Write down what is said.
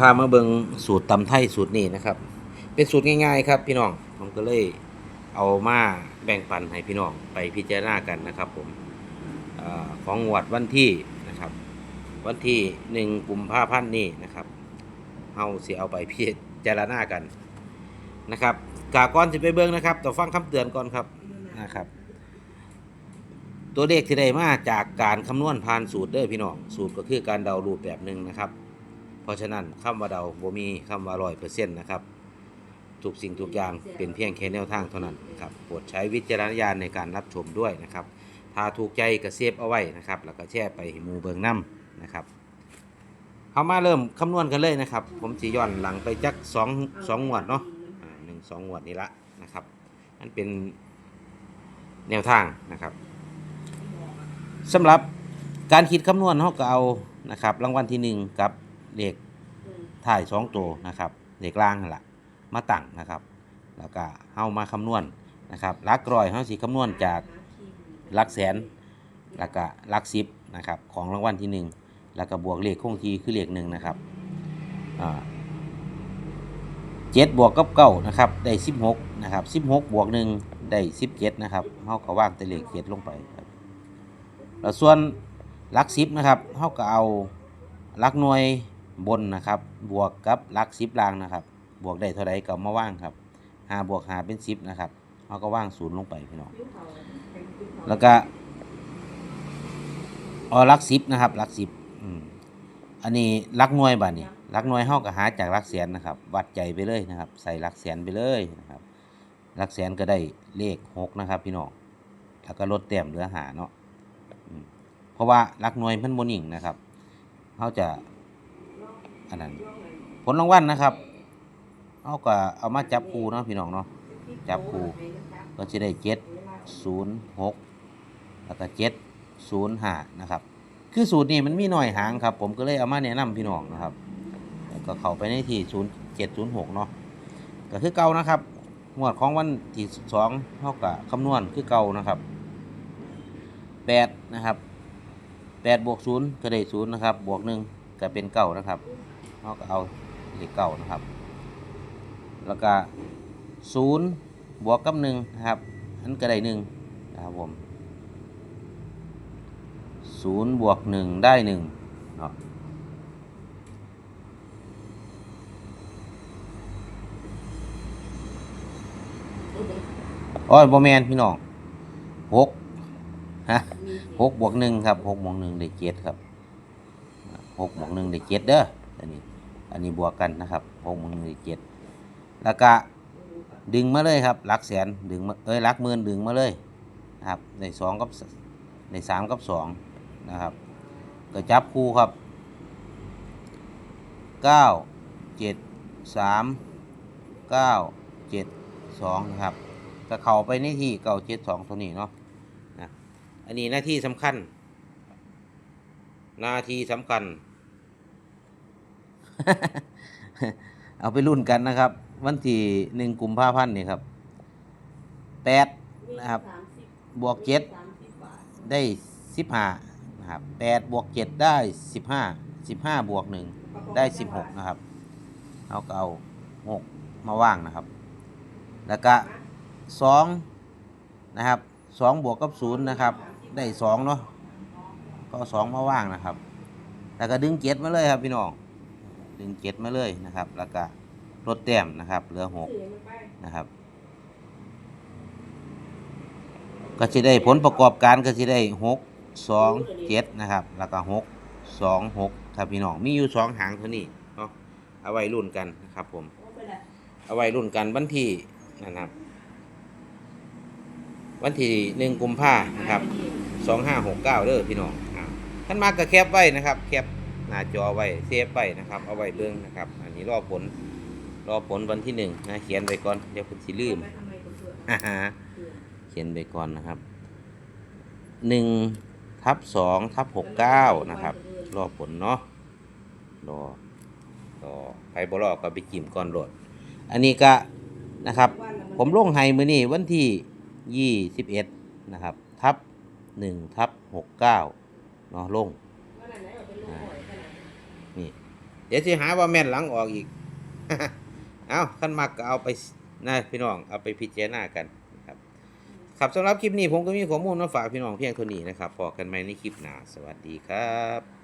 พามาเบิงสูตรตำไทยสูตรนี้นะครับ เป็นสูตรง่ายๆ ครับพี่น้องผมก็เลยเอามาแบ่งปันให้พี่น้องไปพิจารณากันนะครับผมอของงวดวันที่นะครับ วันที่หนึ่งกุมภาพันธ์นี้นะครับเฮาสิเอาไปพิจารณากันนะครับกาก่อนสิไปเบิ่งนะครับต้อฟังคำเตือนก่อนครับนะครับ ตัวเลขที่ได้มาจากการคำนวณผ่านสูตรเด้อพี่น้องสูตรก็คือการเดารูปแบบหนึ่งนะครับ ราะฉะนั้นคำว่าเดาบ่มีคำว่าร้อยเปอร์เซ็นต์นะครับทุกสิ่งทุกอย่างเป็นเพียงแค่แนวทางเท่านั้นนะครับโปรดใช้วิจารณญาณในการรับชมด้วยนะครับ ถ้าถูกใจก็เซฟเอาไว้นะครับ แล้วก็แชร์ไปให้หมูเบิงน้ำนะครับเอามาเริ่มคำนวณกันเลยนะครับ ผมจะย้อนหลังไปจักสองสองงวดเนาะอ่าหนึ่งสองงวดนี้ละนะครับนั่นเป็นแนวทางนะครับสำหรับการคิดคำนวณเขาก็เอานะครับ รางวัลที่หนึ่งกับ เลขถ่ายสองตัวนะครับเลขล่างนั่นแหละมาตั้งนะครับ แล้วก็เอามาคำนวณนะครับหลักร้อยเขาสิคำนวณจากหลักแสนแล้วก็หลักสิบนะครับของรางวัลที่หนึ่งแล้วก็บวกเลขคงที่คือเลขหนึ่งนะครับเจ็ดบวกกับเก้านะครับได้สิบหกนะครับสิบหกบวกหนึ่งได้สิบเจ็ดนะครับเขาก็ว่างแต่เลขเจ็ดลงไปครับแล้วส่วนหลักสิบนะครับเขาก็เอาหลักหน่วย บนนะครับ บวกกับลักสิบลางนะครับ บวกได้เท่าไรก็มาว่างครับหาบวกหาเป็นสิบนะครับเขาก็ว่างศูนย์ลงไปพี่น้องแล้วก็ออลักสิบนะครับลักสิบอันนี้ลักหน่วยบ้านี่ลักหน่วยเฮาก็หาจากลักแสนนะครับ วัดใจไปเลยนะครับ ใส่ลักแสนไปเลยนะครับลักแสนก็ได้เลขหกนะครับ พี่น้องแล้วก็ลดแต้มเหลือหาเนาะเพราะว่าลักหน่วยมันโมนิ่งนะครับเขาจะ อันนั้น ผลรางวัลนะครับเขาก็เอามาจับคูเนาะพี่น้องเนาะจับคูก็จะได้เจ็ดศูนย์หกแล้วก็เจ็ดศูนย์ห้านะครับ คือสูตรนี้มันมีหน่อยหางครับ ผมก็เลยเอามาแนะนำพี่น้องนะครับก็เข้าไปในที่ศูนย์เจ็ดศูนย์หกเนาะก็คือเก่านะครับงวดของวันที่สองเท่ากับคำนวณคือเก่านะครับแปดนะครับแปดบวกศูนย์ก็ได้ศูนย์นะครับ บวกหนึ่งก็เป็นเก้านะครับ เท่ากับเอาเลขเก้านะครับ แล้วก็ศูนย์บวกกับหนึ่งนะครับอันก็ได้หนึ่งนะครับผมศูนย์บวกหนึ่งได้หนึ่งเนาะโอ้ยบอแมนพี่น้องหกฮะหกบวกหนึ่งครับหกบวกหนึ่งได้เจ็ดครับหกบวกหนึ่งได้เจ็ดเด้อ อันนี้ อันนี้บวกกันนะครับหกหนึ่งได้เจ็ดแล้วก็ดึงมาเลยครับหลักแสนดึงมาเอ้ยหลักหมื่นดึงมาเลยนะครับในสองกับในสามกับสองนะครับก็จับคู่ครับเก้าเจ็ดสามเก้าเจ็ดสองนะครับก็เข้าไปในที่เก้าเจ็ดสองตัวนี้เนาะนะอันนี้หน้าที่สำคัญ หน้าที่สำคัญ เอาไปรุ่นกันนะครับ วันที่หนึ่งกุมภาพันธ์นี่ครับแปดนะครับบวกเจ็ดได้สิบห้านะครับแปดบวกเจ็ดได้สิบห้าสิบห้าบวกหนึ่งได้สิบหกนะครับ เอาก็เอาหกมาว่างนะครับ แล้วก็สองนะครับสองบวกกับศูนย์นะครับ ได้สองเนาะก็สองมาว่างนะครับ แล้วก็ดึงเจ็ดมาเลยครับพี่น้อง ดึงเจ็ดมาเลยนะครับ แล้วก็ลดแต้มนะครับเหลือหกนะครับ ก็จะได้ผลประกอบการก็จะได้หกสองเจ็ดนะครับ แล้วก็หกสองหกครับพี่น้องมีอยู่สองหางเท่านี้เนาะเอาไว้รุ่นกันนะครับ ผม เอาไว้รุ่นกันวันที่นะครับ วันที่หนึ่งกุมภานะครับสองห้าหกเก้าเด้อพี่น้องท่านมากก็แคปไว้นะครับ แคป หน้าจอไว้เซฟไว้นะครับเอาไว้เบิ่งนะครับ อันนี้รอผลรอผลวันที่หนึ่งนะเขียนไว้ก่อนเดี๋ยวคุณสิลืมฮ่าฮ่าเขียนไปก่อนนะครับหนึ่งทับสองทับหกเก้านะครับ รอผลเนาะรอรอใครบ่รอก็ไปจิ้มก่อนโหลด อันนี้ก็นะครับ ผมลงให้มือนี่วันที่ยี่สิบเอ็ดนะครับ ทับหนึ่งทับหกเก้าเนาะลง นี่ เดี๋ยวจะหาว่าแม่นหลังออกอีก เอาขั้นมากก็เอาไปนะพี่น้องเอาไปพิจารณากันนะครับครับสำหรับคลิปนี้ผมก็มีข้อมูลมาฝากพี่น้องเพียงเท่านี้นะครับพอกันใหม่ในคลิปหน้าสวัสดีครับ